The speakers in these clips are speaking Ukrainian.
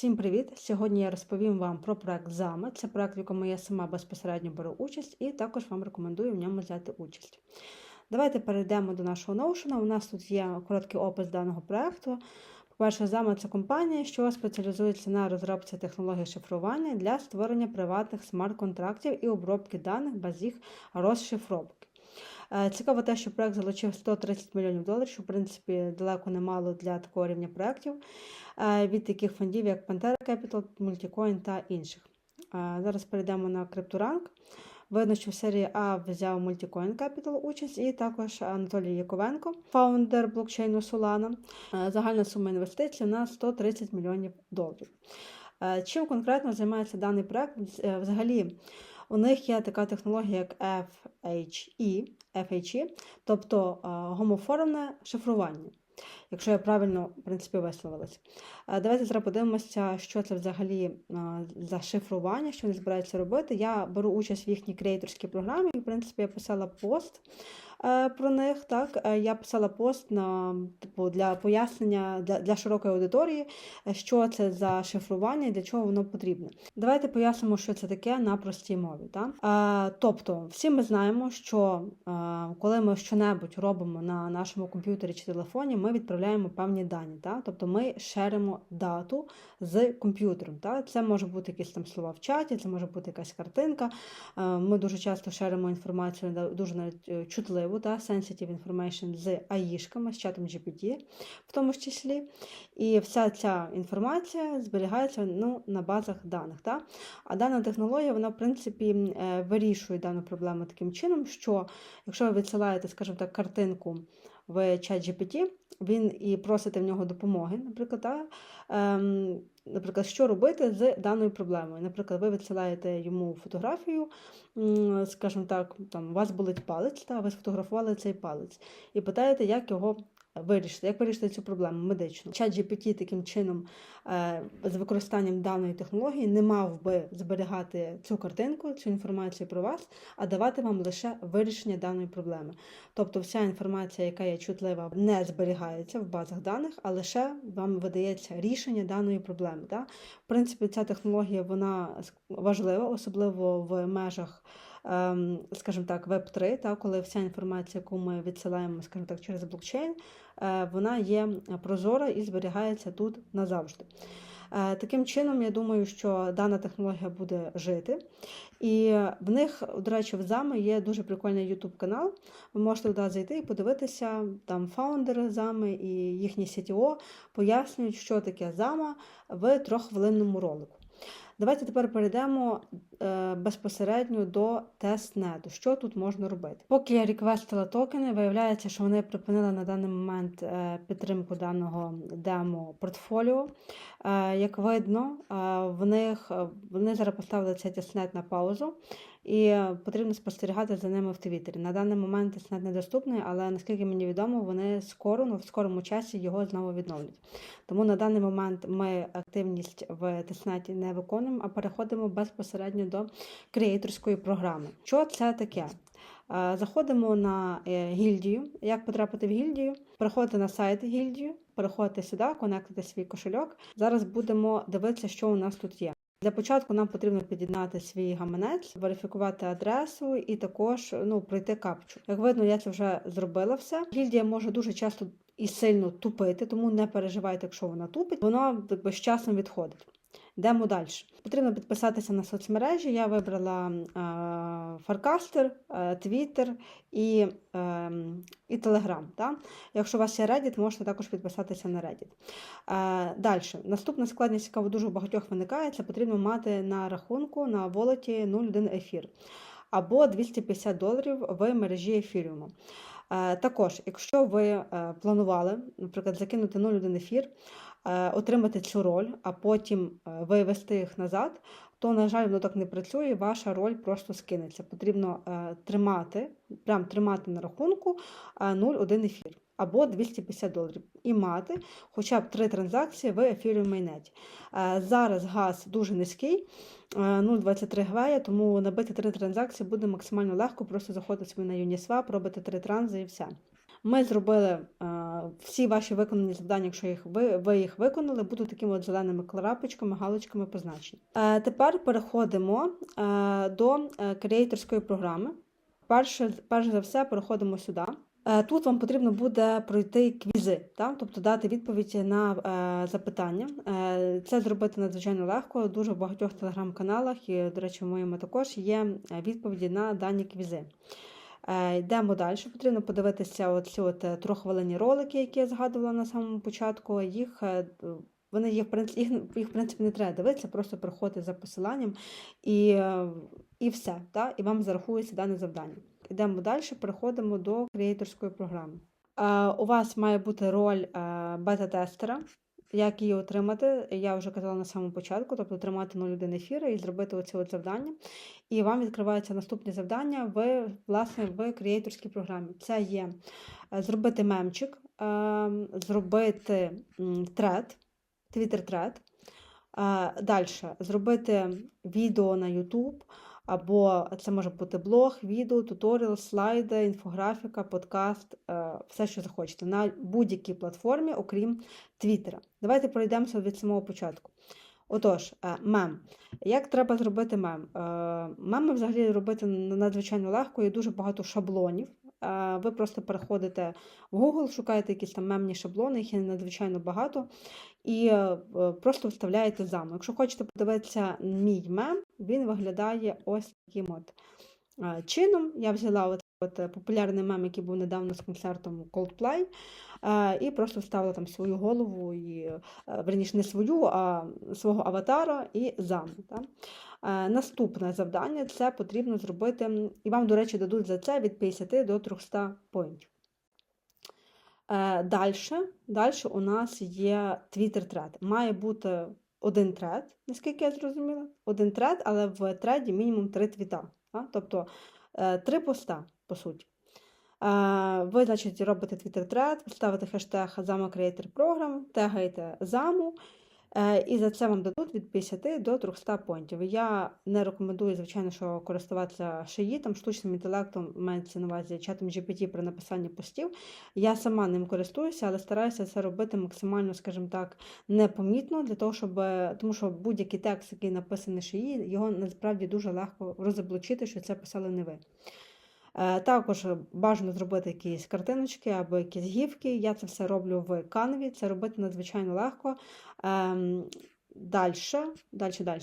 Всім привіт! Сьогодні я розповім вам про проект ЗАМа. Це проект, в якому я сама безпосередньо беру участь, і також вам рекомендую в ньому взяти участь. Давайте перейдемо до нашого Notion. У нас тут є короткий опис даного проекту. По-перше, ЗАМа це компанія, що спеціалізується на розробці технологій шифрування для створення приватних смарт-контрактів і обробки даних без їх розшифровки. Е, Цікаво те, що проект залучив 130 мільйонів доларів, що в принципі далеко немало для такого рівня проєктів е, від таких фондів, як Pantera Capital, Multicoin та інших. Е, Зараз перейдемо на CryptoRank. Видно, що в серії А взяв Multicoin Capital участь, і також Анатолій Яковенко, фаундер блокчейну Solana. Загальна сума інвестицій на 130 мільйонів доларів. Чим конкретно займається даний проект? Взагалі, у них є така технологія, як FHE, FHE тобто гомоформне шифрування. Якщо я правильно в принципі висловилась. Е, Давайте зараз подивимося, що це взагалі е, за шифрування, що вони збираються робити. Я беру участь в їхній креаторській програмі, в принципі я писала пост е, про них. Так, Е, я писала пост на типу для пояснення для, для широкої аудиторії, е, що це за шифрування і для чого воно потрібне. Давайте пояснимо, що це таке на простій мові. Так? Е, тобто, всі ми знаємо, що е, коли ми щонебудь робимо на нашому комп'ютері чи телефоні, ми відправляємо певні дані. Так? Тобто ми шеримо дату з комп'ютером. Так? Це може бути якісь там слова в чаті, це може бути якась картинка. Е, Ми дуже часто шеримо інформацію дуже навіть е, чутливу, да, sensitive information з АІшками, з чатом GPT, в тому ж числі. І вся ця інформація зберігається ну, на базах даних. Да? А дана технологія, вона, в принципі, е, вирішує дану проблему таким чином, що якщо ви відсилаєте, скажімо так, картинку в чат GPT, він і просите в нього допомоги, наприклад, та, ем, наприклад, що робити з даною проблемою. Наприклад, ви відсилаєте йому фотографію, скажімо так, там, у вас болить палець, та ви сфотографували цей палець, і питаєте, як його вирішити, як вирішити цю проблему медичну. Чат GPT таким чином е, з використанням даної технології не мав би зберігати цю картинку, цю інформацію про вас, а давати вам лише вирішення даної проблеми. Тобто вся інформація, яка є чутлива, не зберігається в базах даних, а лише вам видається рішення даної проблеми. В принципі, ця технологія вона важлива, особливо в межах. Ем, Скажімо так, Web3, та, коли вся інформація, яку ми відсилаємо, скажімо так, через блокчейн, е, вона є прозора і зберігається тут назавжди. Е, Таким чином, я думаю, що дана технологія буде жити. І в них, до речі, в ZAMA є дуже прикольний YouTube канал. Ви можете туди зайти і подивитися. Там фаундери ZAMA і їхні CTO пояснюють, що таке ZAMA в трьоххвилинному ролику. Давайте тепер перейдемо е, безпосередньо до тестнету. Що тут можна робити? Поки я реквестила токени, виявляється, що вони припинили на даний момент е, підтримку даного демо-портфоліо. Е, як видно, в них вони зараз поставили цей тестнет на паузу. І потрібно спостерігати за ними в Твіттері. На даний момент тестнет недоступний, але наскільки мені відомо, вони скоро, ну в скорому часі його знову відновлять. Тому на даний момент ми активність в тестнеті не виконуємо, а переходимо безпосередньо до креаторської програми. Що це таке? Е, Заходимо на е, гільдію. Як потрапити в гільдію? Переходите на сайт гільдію, переходите сюди, конектите свій кошельок. Зараз будемо дивитися, що у нас тут є. Для початку нам потрібно під'єднати свій гаманець, верифікувати адресу і також ну, пройти капчу. Як видно, я це вже зробила все. Гільдія може дуже часто і сильно тупити, тому не переживайте, якщо вона тупить, вона з часом відходить. Йдемо далі. Потрібно підписатися на соцмережі. Я вибрала Фаркастер, Twitter і е, і Telegram. Да? Якщо у вас є Reddit, можете також підписатися на Reddit. Е, далі. Наступна складність, яка дуже багатьох виникає, це потрібно мати на рахунку на волоті 0,1 ефір або 250 доларів в мережі ефіріуму. Е, також, якщо ви е, планували, наприклад, закинути 0,1 ефір, е, отримати цю роль, а потім вивести їх назад, то, на жаль, воно так не працює, ваша роль просто скинеться. Потрібно тримати, прям тримати на рахунку 0,1 ефір або 250 доларів і мати хоча б три транзакції в ефірі майнеті. Зараз газ дуже низький, 0,23 гвея, тому набити три транзакції буде максимально легко, просто заходити на Uniswap, робити три транзи і все. Ми зробили е, всі ваші виконані завдання, якщо їх ви, ви їх виконали, будуть такими от зеленими крапочками, галочками позначені. Е, Тепер переходимо е, до креаторської програми. Перше, перш за все, переходимо сюди. Тут вам потрібно буде пройти квізи, так? тобто дати відповідь на е, запитання. Е, Це зробити надзвичайно легко. Дуже в багатьох телеграм-каналах, і, до речі, в моєму також є відповіді на дані квізи. Е, Йдемо далі. Потрібно подивитися оці от е, трьоххвилинні ролики, які я згадувала на самому початку. Їх е, вони їх, їх, їх, в принципі, не треба дивитися, просто приходити за посиланням і, і все. Так? І вам зарахується дане завдання. Йдемо далі, переходимо до креаторської програми. У вас має бути роль бета-тестера. Як її отримати, я вже казала на самому початку, тобто отримати 0,1 ефіри і зробити оці от завдання. І вам відкриваються наступні завдання в, власне, в креаторській програмі. Це є е, зробити мемчик, е, зробити м, тред, твіттер-тред. Далі зробити відео на YouTube, або це може бути блог, відео, туторіал, слайди, інфографіка, подкаст, е, все, що захочете, на будь-якій платформі, окрім Твіттера. Давайте пройдемося від самого початку. Отож, е, мем. Як треба зробити мем? Е, Меми взагалі робити надзвичайно легко, є дуже багато шаблонів. Е, Ви просто переходите в Google, шукаєте якісь там мемні шаблони, їх є надзвичайно багато, і е, просто вставляєте замок. Якщо хочете подивитися мій мем, він виглядає ось таким от е, чином. Я взяла от, е, популярний мем, який був недавно з концертом Coldplay, е, і просто вставила там свою голову, і, е, верніше, не свою, а свого аватара і? Е, Наступне завдання це потрібно зробити, і вам, до речі, дадуть за це від 50 до 300 поінтів. Далі, далі у нас є Twitter тред. Має бути один тред, наскільки я зрозуміла. Один тред, але в треді мінімум три твіта. Тобто три поста, по суті. Е, Ви, значить, робите Twitter тред, ставите хештег замок Creator Program, тегаєте заму, е, і за це вам дадуть від 50 до 300 поінтів. Я не рекомендую, звичайно, що користуватися шиї, там штучним інтелектом мається на увазі чатом GPT при написанні постів. Я сама ним користуюся, але стараюся це робити максимально, скажімо так, непомітно, для того, щоб, тому що будь-який текст, який написаний шиї, його насправді дуже легко розоблачити, що це писали не ви. Е, Також бажано зробити якісь картиночки або якісь гівки. Я це все роблю в канві, це робити надзвичайно легко. Далі, далі, далі.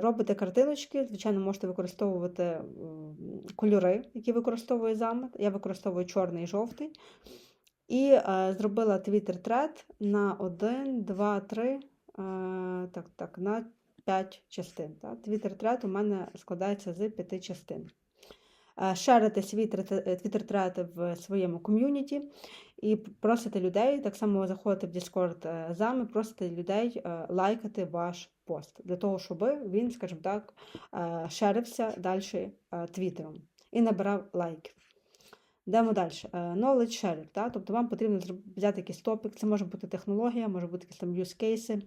Робите картиночки, звичайно, можете використовувати кольори, які використовує замет. Я використовую чорний і жовтий. І е, зробила Twitter тред на 1, 2, 3, е, так, так, на 5 частин. Twitter тред у мене складається з 5 частин. Е, Шерите свій тред в своєму ком'юніті і просите людей, так само заходите в Discord е, зами, просите людей е, лайкати ваш пост, для того, щоб він, скажімо так, шерився далі твіттером і набирав лайків. Йдемо далі. Knowledge sharing, та? тобто вам потрібно взяти якийсь топік, це може бути технологія, може бути якісь там cases.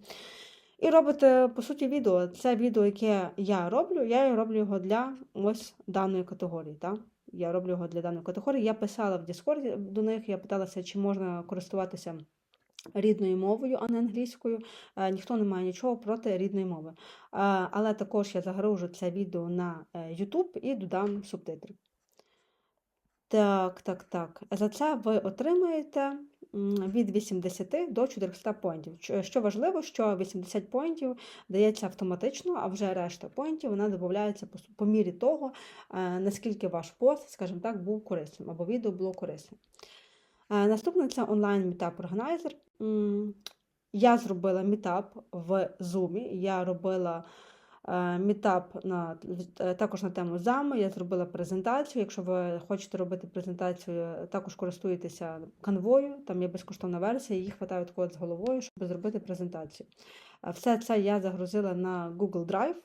І робите, по суті, відео. Це відео, яке я роблю, я роблю його для ось даної категорії. Та? Я роблю його для даної категорії. Я писала в Discord до них, я питалася, чи можна користуватися рідною мовою, а не англійською. Е, Ніхто не має нічого проти рідної мови. Е, Але також я загружу це відео на е, YouTube і додам субтитри. Так, так, так. За це ви отримаєте від 80 до 400 поінтів. Що важливо, що 80 поінтів дається автоматично, а вже решта поінтів вона додається по, мірі того, е, наскільки ваш пост, скажімо так, був корисним або відео було корисним. Е, Наступне це онлайн мітап органайзер. Я зробила мітап в Zoom. Я робила е, мітап на, е, також на тему зами. Я зробила презентацію. Якщо ви хочете робити презентацію, також користуєтеся канвою, там є безкоштовна версія, її хватає такого з головою, щоб зробити презентацію. Е, Все це я загрузила на Google Drive.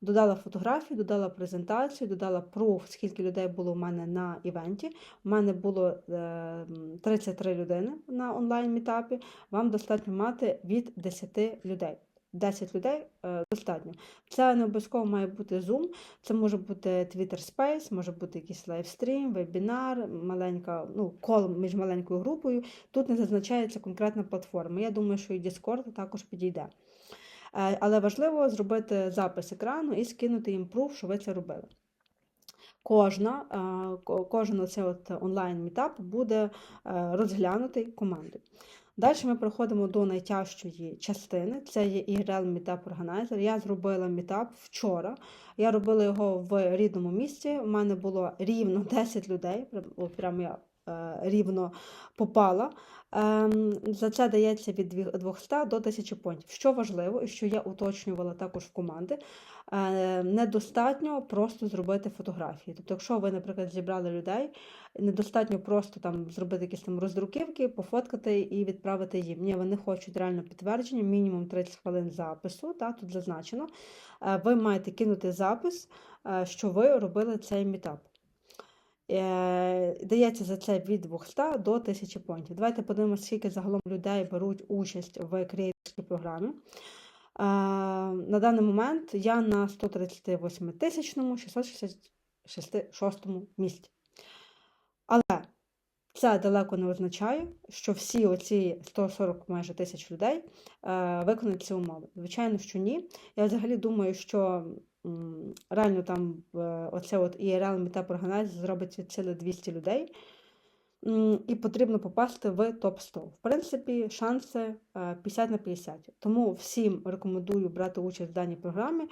Додала фотографії, додала презентацію, додала пруф, скільки людей було в мене на івенті. У мене було е, 33 людини на онлайн-мітапі. Вам достатньо мати від 10 людей. 10 людей е, достатньо. Це не обов'язково має бути Zoom, це може бути Twitter Space, може бути якийсь лайвстрім, вебінар, маленька, ну, кол між маленькою групою. Тут не зазначається конкретна платформа. Я думаю, що і Discord також підійде. Е, Але важливо зробити запис екрану і скинути їм пруф, що ви це робили. Кожна, е, кожен оцей онлайн-мітап буде розглянутий командою. Далі ми переходимо до найтяжчої частини. Це є IRL Meetup Organizer. Я зробила мітап вчора. Я робила його в рідному місці. У мене було рівно 10 людей. Прямо я рівно попала. Ем, За це дається від 200 до 1000 понтів. Що важливо, і що я уточнювала також в команди, е, недостатньо просто зробити фотографії. Тобто, якщо ви, наприклад, зібрали людей, недостатньо просто там зробити якісь там роздруківки, пофоткати і відправити їм. Ні, вони хочуть реально підтвердження, мінімум 30 хвилин запису, та, тут зазначено. Е, Ви маєте кинути запис, е, що ви робили цей мітап. Е, Дається за це від 200 до 1000 понтів. Давайте подивимося, скільки загалом людей беруть участь в креаторській програмі. Е, На даний момент я на 138 тисячному 666 місці. Але це далеко не означає, що всі оці 140 майже тисяч людей е, виконують ці умови. Звичайно, що ні. Я взагалі думаю, що реально там е, оце от IRL мета Organizer зробить від сили 200 людей. І потрібно попасти в топ-100. В принципі, шанси е, 50 на 50. Тому всім рекомендую брати участь в даній програмі.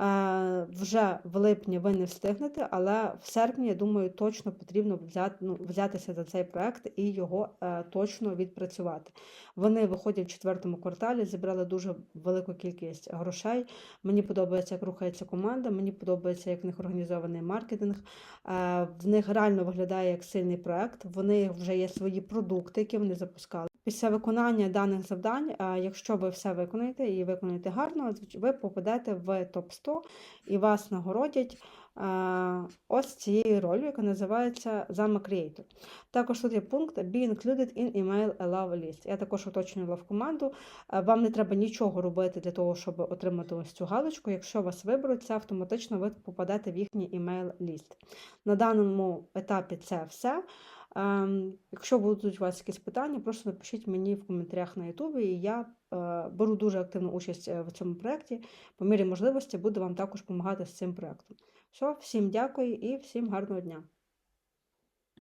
Е, Вже в липні ви не встигнете, але в серпні, я думаю, точно потрібно взяти, ну, взятися за цей проект і його е, точно відпрацювати. Вони виходять в четвертому кварталі, зібрали дуже велику кількість грошей. Мені подобається, як рухається команда, мені подобається, як в них організований маркетинг. Е, В них реально виглядає як сильний проект. Вони вже є свої продукти, які вони запускали. Після виконання даних завдань, е, якщо ви все виконаєте і виконаєте гарно, ви попадете в топ 100 і вас нагородять е, ось цією ролью, яка називається замок Creator. Також тут є пункт Be included in email allow list. Я також уточнювала в команду. Е, Вам не треба нічого робити для того, щоб отримати ось цю галочку. Якщо вас виберуть, це автоматично ви попадете в їхній email ліст. На даному етапі це все. Якщо будуть у вас якісь питання, просто напишіть мені в коментарях на Ютубі, і я е, беру дуже активну участь е, в цьому проєкті. По мірі можливості буду вам також допомагати з цим проєктом. Все, всім дякую і всім гарного дня!